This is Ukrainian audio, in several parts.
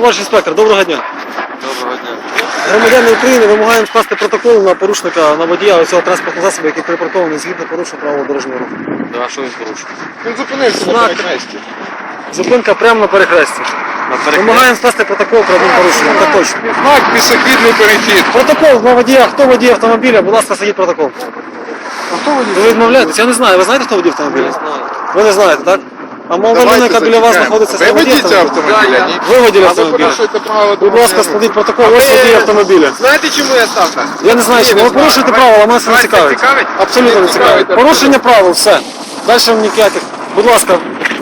Товариш інспектор, доброго дня. Доброго дня. Громадяни України вимагаємо скласти протокол на порушника на водія цього транспортного засобу, який припаркований згідно порушення правил дорожнього руху. Да, що він порушив? Він зупинився на Знак. перехресті. Зупинка прямо на перехресті. На. Вимагаємо скласти протокол про адмінпорушення. Так точно. Знак пішохідний перехід. Протокол на водія. Хто водій автомобіля? Будь ласка, садіть протокол. А хто водій? Ви відмовляєтесь? Я не знаю. Ви знаєте, хто водій автомобіля? Не знаю. Ви не знаєте, так? А молода людина, яка біля вас знаходиться, Ви це водій водій цього автомобіля? ні? Ви А ви автомобіля. порушуєте право Будь ласка, складіть протокол, ось водій автомобіля. Знаєте, чому я став так? Я не знаю, чому ви порушуєте правила, мене це не цікавить. цікавить? Абсолютно не Не цікавить. цікавить, Порушення правил, все. Далі ніяких. Будь ласка,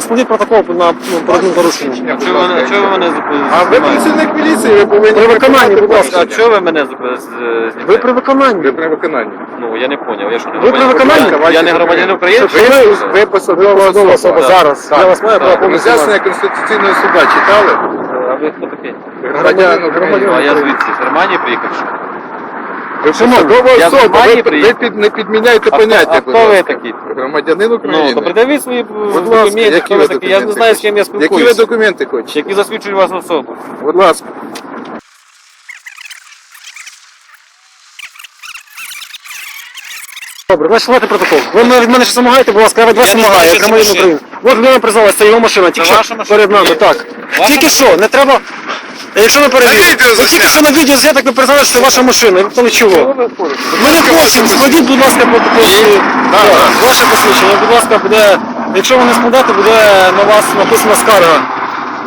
складіть протокол на ну, про адмінпорушення. А чого ви мене- чого ви мене зупинили? А ви працівник міліції, ви повинні... При виконанні, будь ласка, А чого ви мене зупинили? з- знімаєте? Ви при виконанні. Ви при виконанні. Ну, я не поняв. Я що не Ви при виконанні? Я, я не громадянин України? Ви, ви, ви посадова особа особа. зараз. Я вас маю право Так. повністю Роз'яснення Конституційного суда читали? А ви хто такий? Громадян України. А я звідси, з Германії приїхав? що? Ви посадова я з особа, Германії ви, ви приїхав. під, не підміняйте А хто- поняття, а будь хто ви ласка. такі? Громадянин Ну, то придавіть свої Будь ласка, документи, які хто ви ви такі. Я не документи знаю, з ким я Які ви спілкуюся. документи хочете? Які засвідчують вас особу. Будь ласка. Добре, значить складайте протокол. Ви мене- від мене щось вимагаєте, будь ласка, я від вас Я не вимагаю, знаю, це машина. України. От людина призналась, це його машина, тільки ваша що машина? перед нами, Ні. так. Ваша Тільки що, не треба. Якщо ви перевірите, відео засняли. що на відео зняли, ви признали, що це ваша машина. Ви питали чого? Ми не хочемо, складіть, будь ласка, протокол. Да, да. Ваше посвідчення, будь ласка, буде, якщо ви не складати, буде на вас написана скарга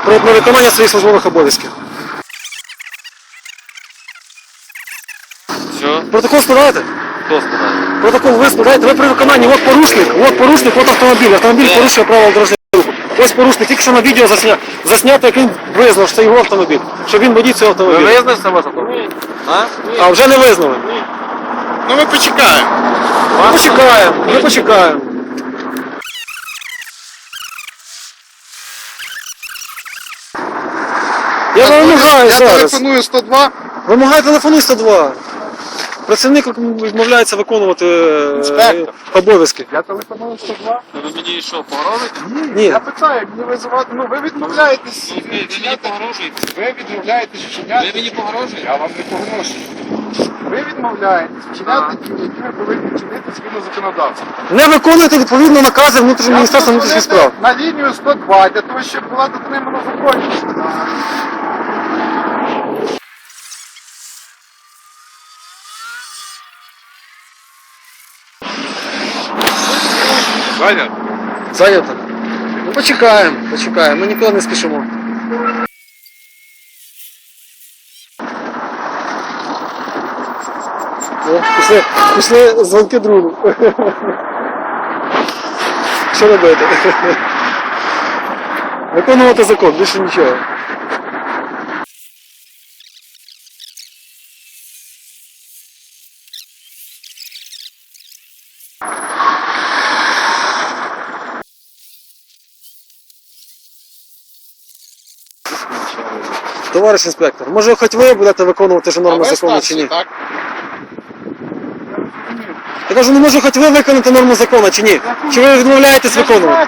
про невиконання своїх службових обов'язків. Що? Протокол складаєте? Хто складає? Протокол ви складаєте, ви при виконанні, от порушник, от порушник, от автомобіль. Автомобіль порушує правила дорожнього. Ось порушник, тільки що на відео засня... заснято, як він визнав, що це його автомобіль, що він водій цього Ви автомобіля. визнали, це ваш автомобіль? А? А вже не визнали. Ну ми почекаємо. Ми почекаємо, ми почекаємо. Я вам вимагаю Я зараз. телефоную 102. Вимагаю телефону 102. Працівник відмовляється виконувати е, Інспектор. обов'язки. Я телефоную 102. Ви мені що, погрожуєте? Ні. Я питаю, мені визивати. Ну ви відмовляєтесь. Ви мені погрожуєте? Ви відмовляєтесь вчиняти. Ви мені погрожуєте? Я вам не погрожую. Ви відмовляєтесь вчиняти дії, які ви повинні вчинити згідно законодавства. Не виконуєте відповідно накази внутрішнього міністерства внутрішніх справ. На лінію 102 для того, щоб була дотримана законність. Саня, Зайнято? Ну почекаємо, почекаємо, ми нікуди не спішимо. О, пішли, пішли дзвонки другу. Що робити? Виконувати закон, більше нічого. Товариш інспектор, може хоч ви будете виконувати вже норми закону чи ні? так? Я кажу, ну може хоч ви виконати норму закону чи ні? Чи ви відмовляєтесь виконувати?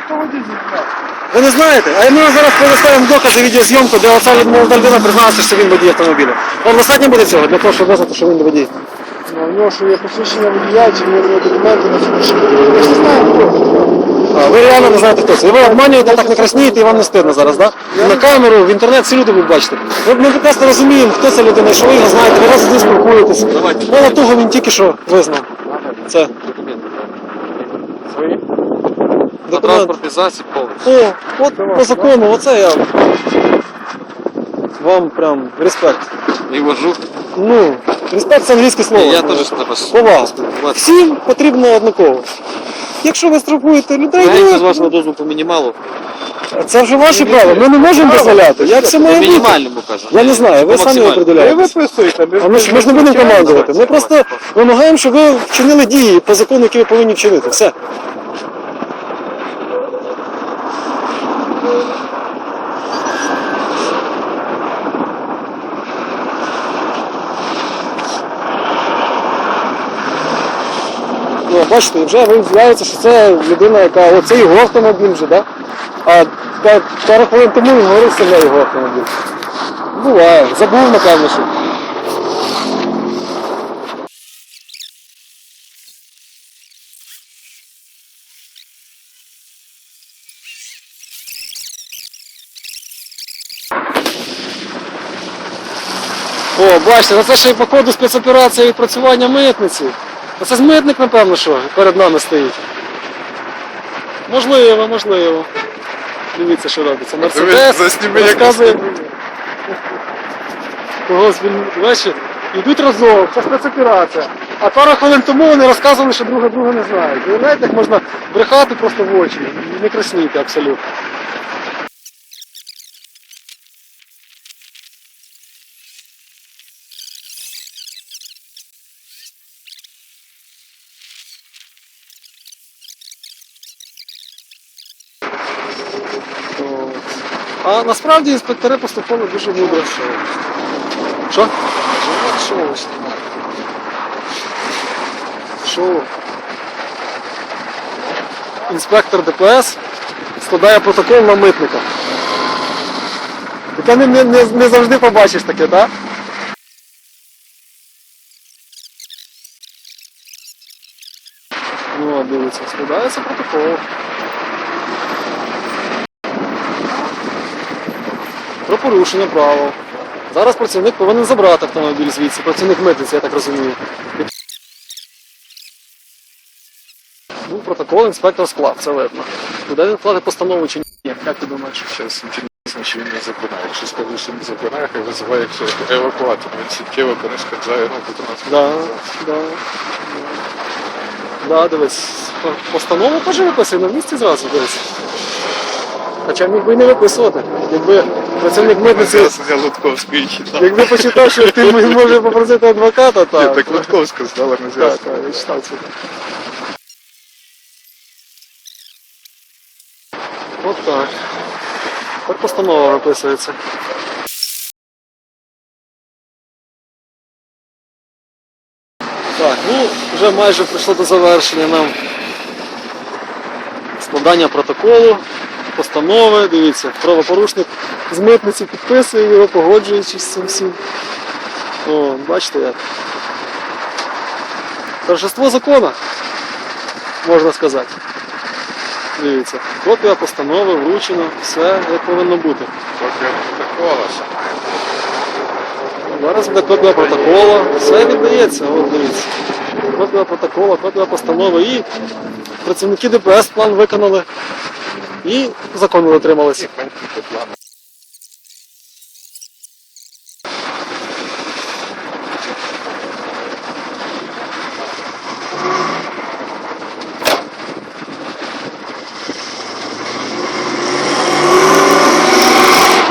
Ви не знаєте? А ми зараз предоставимо докази відеозйомку, де оця молода людина призналася, що він водій автомобіля. Вам достатньо буде цього для того, щоб визнати, що він водій? Ну, у нього що є посвідчення водія, чи в нього документи на службу. Я ж не. А, ви реально не знаєте хто це. І ви обманюєте, так не краснієте, і вам не стидно зараз, так? Да? На камеру, в інтернет всі люди будуть бачити. Ми, ми прекрасно розуміємо, хто це людина, що ви його знаєте, ви раз з ним спілкуєтесь. Мало того, він тільки що визнав. Це. Свої? На транспортний засіб повністю. О, от по закону, оце я. Вам прям респект. І вожу. Ну, респект це англійське слово. Я теж треба Повага. Всім потрібно однаково. Якщо ви страхуєте людей, Знаєте, з ну, вашого дозволу по мінімалу? це вже ваше право. Ми не можемо дозволяти. Як це По має бути? мінімальному кажу. Я не знаю, ви По самі максимальному. Ви определяєте. виписуєте. А ми ж, ми ж не будемо командувати. Ми просто вимагаємо, щоб ви вчинили дії по закону, які ви повинні вчинити. Все. Ну, бачите, вже виявляється, що це людина, яка оце його автомобіль вже, да? А пару хвилин тому він говорив, що не його автомобіль. буває. Забув, напевно, що. О, бачите, ну це ще й по ходу спецоперація відпрацювання митниці. Ну Це ж митник, напевно, що перед нами стоїть. Можливо, можливо. Дивіться, що робиться. Мерседес засніми, як розказує. Когось він, йдуть разом, це спецоперація. А пару хвилин тому вони розказували, що друга друга не знають. Уявляєте, як можна брехати просто в очі і не красніти абсолютно. От. А насправді інспектори поступали дуже мудро. Що? Шоу знімати. Шоу. Інспектор ДПС складає протокол на митника. Таке не, не, не, не завжди побачиш таке, так? Ну, от дивіться, складається протокол. Порушення правил. Зараз працівник повинен забрати автомобіль звідси, працівник митниці, я так розумію. Ну, протокол інспектор склав, це видно. Куди він вкладе постанову чи ні? Як ти думаєш? Зараз інтересно, чи він не зупинає. Якщо скажу, що не зупинає, хай визиває евакуатор. Він суттєво перешкоджає руху транспорту. Да, да. Да, дивись. Постанову теж виписує на місці зразу, дивись. Хоча міг би і не виписувати. Якби працівник митниці, якби почитав, що ти може попросити адвоката, Ні, так. так Лутковська здала на Так, зв'язку. так, я читав це. От так. Так постанова виписується. Так, ну вже майже прийшло до завершення нам складання протоколу, постанови, дивіться, правопорушник з митниці підписує його, погоджуючись з цим всім. О, бачите як. Торжество закона, можна сказати. Дивіться, копія постанови вручена, все як повинно бути. Поки такого. Зараз буде копія протокола, все віддається, от дивіться. Копія протокола, копія постанови і працівники ДПС план виконали і закону дотрималися.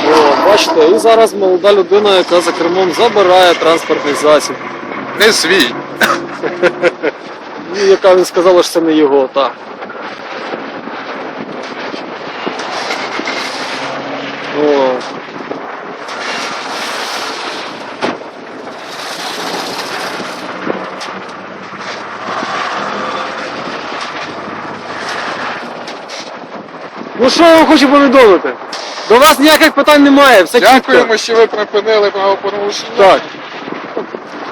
О, бачите, і зараз молода людина, яка за кермом забирає транспортний засіб. Не свій. Ну, яка він сказала, що це не його, так. О. Ну що я вам хочу повідомити? До вас ніяких питань немає, все чітко. Дякуємо, що ви припинили правопорушення. Так.